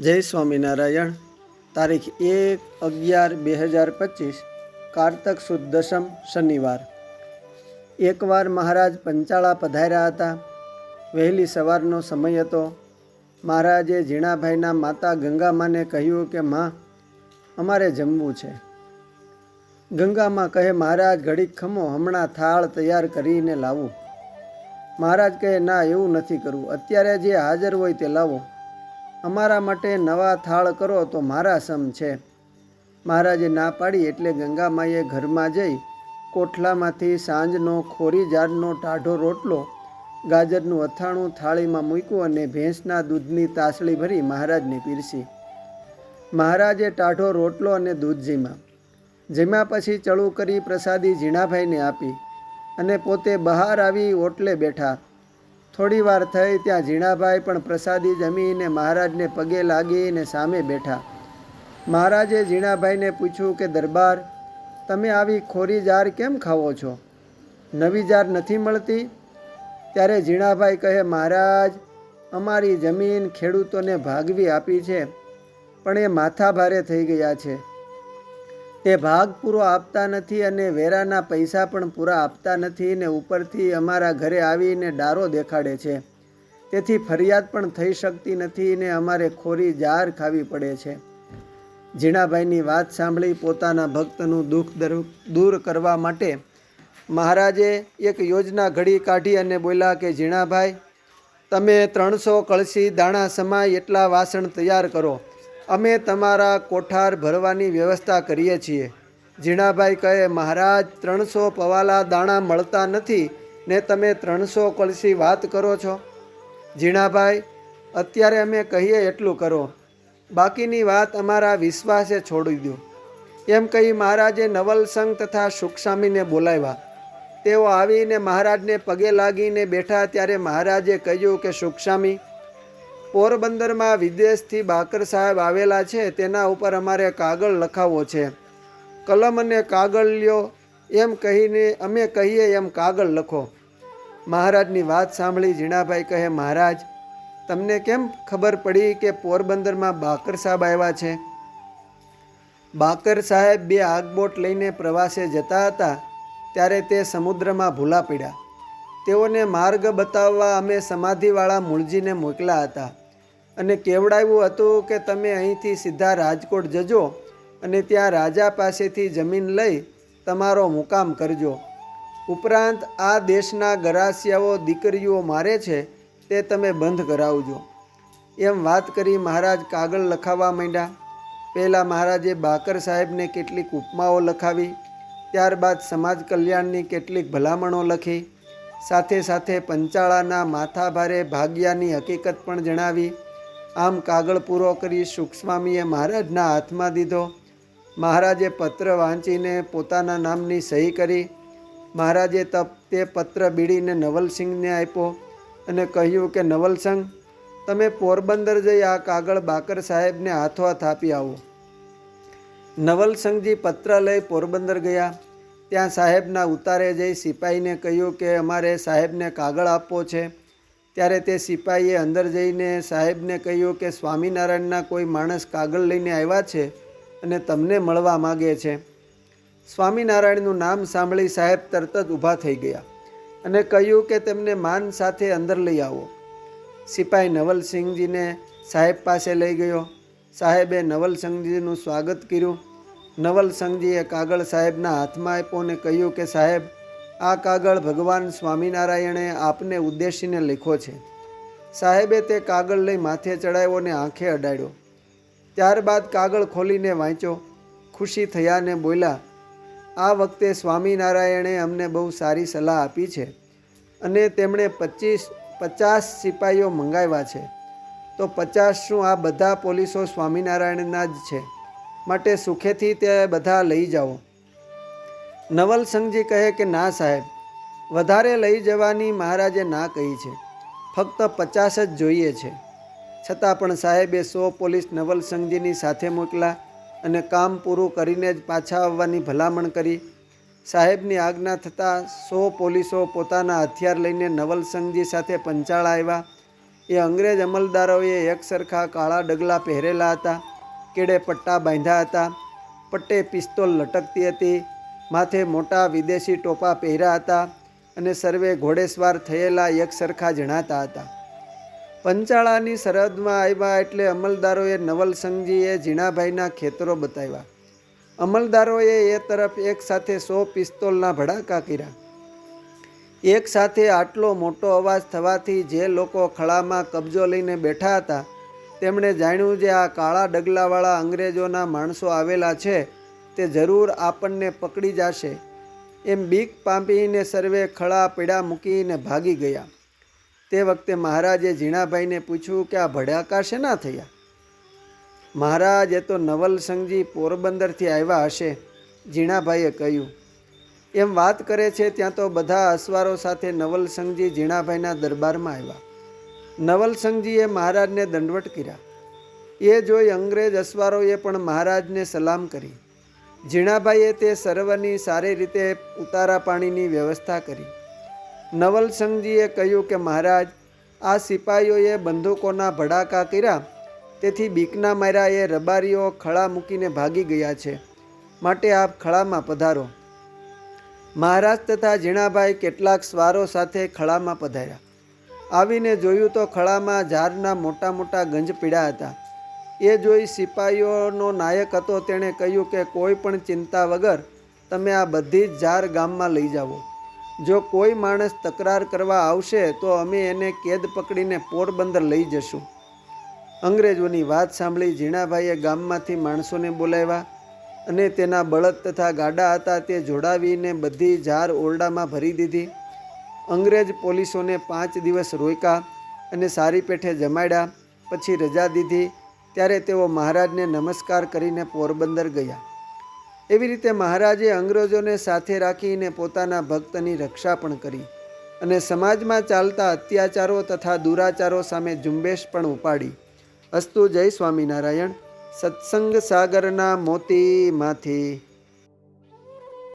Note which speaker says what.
Speaker 1: જય સ્વામિનારાયણ. તારીખ એક અગિયાર બે હજાર પચીસ, કારતક સુદ દશમ શનિવાર. એકવાર મહારાજ પંચાળા પધાર્યા હતા. વહેલી સવારનો સમય હતો. મહારાજે ઝીણાભાઈના માતા ગંગામાને કહ્યું કે, માં, અમારે જમવું છે. ગંગામાં કહે, મહારાજ, ઘડીક ખમો હમણાં થાળ તૈયાર કરીને લાવું. મહારાજ કહે, ના, એવું નથી કરવું. અત્યારે જે હાજર હોય તે લાવો. અમારા માટે નવા થાળ કરો તો મારા સમ છે. મહારાજે ના પાડી એટલે ગંગામાએ ઘરમાં જઈ કોઠલામાંથી સાંજનો ખોરી ઝાડનો ટાઢો રોટલો, ગાજરનું અથાણું થાળીમાં મૂક્યું અને ભેંસના દૂધની તાસળી ભરી મહારાજને પીરસી. મહારાજે ટાઢો રોટલો અને દૂધ જીમાં જેમાં પછી ચળું કરી પ્રસાદી ઝીણાભાઈને આપી અને પોતે બહાર આવી ઓટલે બેઠા. થોડી વાર થઈ ત્યાં ઝીણાભાઈ પણ પ્રસાદી જમીને મહારાજને પગે લાગીને સામે બેઠા. મહારાજે ઝીણાભાઈને પૂછ્યું કે, દરબાર, તમે આવી ખોરી જાર કેમ ખાવો છો? નવી જાર નથી મળતી? ત્યારે ઝીણાભાઈ કહે, મહારાજ, અમારી જમીન ખેડૂતોને ભાગવી આપી છે, પણ એ માથા ભારે થઈ ગયા છે. તે ભાગ પૂરો આપતા નથી અને વેરાના પૈસા પણ પૂરા આપતા નથી ને ઉપરથી અમારા ઘરે આવીને ડારો દેખાડે છે. તેથી ફરિયાદ પણ થઈ શકતી નથી ને અમારે ખોરી જાર ખાવી પડે છે. ઝીણાભાઈની વાત સાંભળી પોતાના ભક્તનું દુઃખ દર- કરવા માટે મહારાજે એક યોજના ઘડી કાઢી અને બોલ્યા કે, ઝીણાભાઈ, તમે ત્રણસો કળશી દાણા સમાય એટલા વાસણ તૈયાર કરો. અમે તમારા કોઠાર ભરવાની વ્યવસ્થા કરીએ છીએ. ઝીણાભાઈ કહે, મહારાજ, ત્રણસો પવાલા દાણા મળતા નથી, ને તમે ત્રણસો કળશી વાત કરો છો? ઝીણાભાઈ, અત્યારે અમે કહીએ એટલું કરો. બાકીની વાત અમારા વિશ્વાસે છોડી દો. એમ કહી મહારાજે નવલસંગ તથા સુખસ્વામીને બોલાવ્યા. તેઓ આવીને મહારાજને પગે લાગીને બેઠા ત્યારે મહારાજે કહ્યું કે, સુખસ્વામી પોરબંદરમાં વિદેશથી બાકર સાહેબ આવેલા છે, તેના ઉપર અમારે કાગળ લખાવવો છે. કલમ અને કાગળ લ્યો, એમ કહીને અમે કહીએ એમ કાગળ લખો. મહારાજની વાત સાંભળી ઝીણાભાઈ કહે, મહારાજ, તમને કેમ ખબર પડી કે પોરબંદરમાં બાકર સાહેબ આવ્યા છે? બાકર સાહેબ બે આગબોટ લઈને પ્રવાસે જતા હતા, ત્યારે તે સમુદ્રમાં ભૂલા પડ્યા. તેઓને માર્ગ બતાવવા અમે સમાધિવાળા મૂળજીને મોકલ્યા હતા. અને કેવડાવ્યું હતું કે તમે અહીંથી સીધા રાજકોટ જજો અને ત્યાં રાજા પાસેથી જમીન લઈ તમારો મુકામ કરજો. ઉપરાંત આ દેશના ગરાસિયાઓ દીકરીઓ મારે છે તે તમે બંધ કરાવજો. એમ વાત કરી મહારાજ કાગળ લખાવવા માંડ્યા. પહેલાં મહારાજે બાકર સાહેબને કેટલીક ઉપમાઓ લખાવી, ત્યારબાદ સમાજ કલ્યાણની કેટલીક ભલામણો લખી, સાથે સાથે પંચાળાના માથાભારે ભાગ્યાની હકીકત પણ જણાવી આમ કાગળ પૂરો કરી સુખસ્વામીએ મહારાજના હાથમાં દીધો. મહારાજે પત્ર વાંચીને પોતાના નામની સહી કરી. મહારાજે તપ તે પત્ર બીડીને નવલસિંહને આપ્યો અને કહ્યું કે નવલસંગ તમે પોરબંદર જઈ આ કાગળ બાકર સાહેબને હાથોહાથ આપી આવો. નવલસંગજી પત્ર લઈ પોરબંદર ગયા. ત્યાં સાહેબના ઉતારે જઈ સિપાહીને કહ્યું કે, અમારે સાહેબને કાગળ આપવો છે. ત્યારે તે સિપાહીએ અંદર જઈને સાહેબને કહ્યું કે સ્વામિનારાયણના કોઈ માણસ કાગળ લઈને આવ્યા છે અને તમને મળવા માગે છે. સ્વામિનારાયણનું નામ સાંભળી સાહેબ તરત જ ઊભા થઈ ગયા અને કહ્યું કે તેમને માન સાથે અંદર લઈ આવો. સિપાહી નવલસિંહજીને સાહેબ પાસે લઈ ગયો. સાહેબે નવલસિંહજીનું સ્વાગત કર્યું. નવલસિંહજીએ કાગળ સાહેબના હાથમાં આપ્યો અને કહ્યું કે સાહેબ આ કાગળ ભગવાન સ્વામિનારાયણે આપને ઉદ્દેશીને લખ્યો છે. સાહેબે તે કાગળ લઈ માથે ચડાવ્યો અને આંખે અડાડ્યો. ત્યારબાદ કાગળ ખોલીને વાંચ્યો. ખુશી થયા ને બોલ્યા, આ વખતે સ્વામિનારાયણે અમને બહુ સારી સલાહ આપી છે અને તેમણે પચીસ, પચાસ સિપાહીઓ મંગાવ્યા છે. તો પચાસ શું આ બધા પોલીસો સ્વામિનારાયણના જ છે? માટે સુખેથી તે બધા લઈ જાઓ. નવલસંગજી કહે કે, ના સાહેબ, વધારે લઈ જવાની મહારાજે ના કહી છે. ફક્ત પચાસ જ જોઈએ છે. છતાં પણ સાહેબે સો પોલીસ નવલસંગજીની સાથે મોકલા અને કામ પૂરું કરીને જ પાછા આવવાની ભલામણ કરી. સાહેબની આજ્ઞા થતાં સો પોલીસો પોતાના હથિયાર લઈને નવલસંગજી સાથે પંચાળ આવ્યા. એ અંગ્રેજ અમલદારોએ એક સરખા કાળા ડગલા પહેરેલા હતા કેડે પટ્ટા બાંધ્યા હતા. પટ્ટે પિસ્તોલ લટકતી હતી. માથે મોટા વિદેશી ટોપા પહેર્યા હતા અને સર્વે ઘોડેસવાર થયેલા એક સરખા જણાતા હતા. પંચાળાની સરહદમાં આવ્યા એટલે અમલદારોએ નવલસંગજીએ ઝીણાભાઈના ખેતરો બતાવ્યા. અમલદારોએ એ તરફ એક સાથે સો પિસ્તોલના ભડાકા કર્યા. એક સાથે આટલો મોટો અવાજ થવાથી જે લોકો ખળામાં કબજો લઈને બેઠા હતા, તેમણે જાણ્યું જે આ કાળા ડગલાવાળા અંગ્રેજોના માણસો આવેલા છે તે જરૂર આપણને પકડી જશે. એમ બીક પામીને સર્વે ખળા પીડા મૂકીને ભાગી ગયા. તે વખતે મહારાજે ઝીણાભાઈને પૂછ્યું કે આ ભડાકા શેના થયા? મહારાજ એ તો નવલસંગજી પોરબંદરથી આવ્યા હશે, ઝીણાભાઈએ કહ્યું. એમ વાત કરે છે ત્યાં તો બધા અસવારો સાથે નવલસંગજી ઝીણાભાઈના દરબારમાં આવ્યા. નવલસંગજીએ મહારાજને દંડવટ કર્યા. એ જોઈ અંગ્રેજ અસવારોએ પણ મહારાજને સલામ કરી. ઝીણાભાઈએ તે સર્વની સારી રીતે ઉતારા પાણીની વ્યવસ્થા કરી. નવલસંગજીએ કહ્યું કે, મહારાજ, આ સિપાહીઓએ બંદૂકોના ભડાકા કર્યા. તેથી બીકના માર્યા એ રબારીઓ ખળા મૂકીને ભાગી ગયા છે. માટે આપ ખળામાં પધારો. મહારાજ તથા ઝીણાભાઈ કેટલાક સ્વારો સાથે ખળામાં પધાર્યા. આવીને જોયું તો ખળામાં ઝારના મોટા મોટા ગંજ પીડા હતા. એ જોઈ સિપાહીઓનો નાયક હતો, તેણે કહ્યું કે કોઈ પણ ચિંતા વગર તમે આ બધી જ ઝાર ગામમાં લઈ જાઓ. જો કોઈ માણસ તકરાર કરવા આવશે, તો અમે એને કેદ પકડીને પોરબંદર લઈ જશું. અંગ્રેજોની વાત સાંભળી ઝીણાભાઈએ ગામમાંથી માણસોને બોલાવ્યા અને તેના બળદ તથા ગાડા હતા તે જોડાવીને બધી ઝાર ઓરડામાં ભરી દીધી. અંગ્રેજ પોલીસોને પાંચ દિવસ રોક્યા અને સારી પેઠે જમાડ્યા, પછી રજા દીધી ત્યારે તેઓ મહારાજને નમસ્કાર કરીને પોરબંદર ગયા. એવી રીતે મહારાજે અંગ્રેજોને સાથે રાખીને પોતાના ભક્તની રક્ષા પણ કરી અને સમાજમાં ચાલતા અત્યાચારો તથા દુરાચારો સામે ઝુંબેશ પણ ઉપાડી. અસ્તુ જય સ્વામિનારાયણ. સત્સંગ સાગરના મોતીમાંથી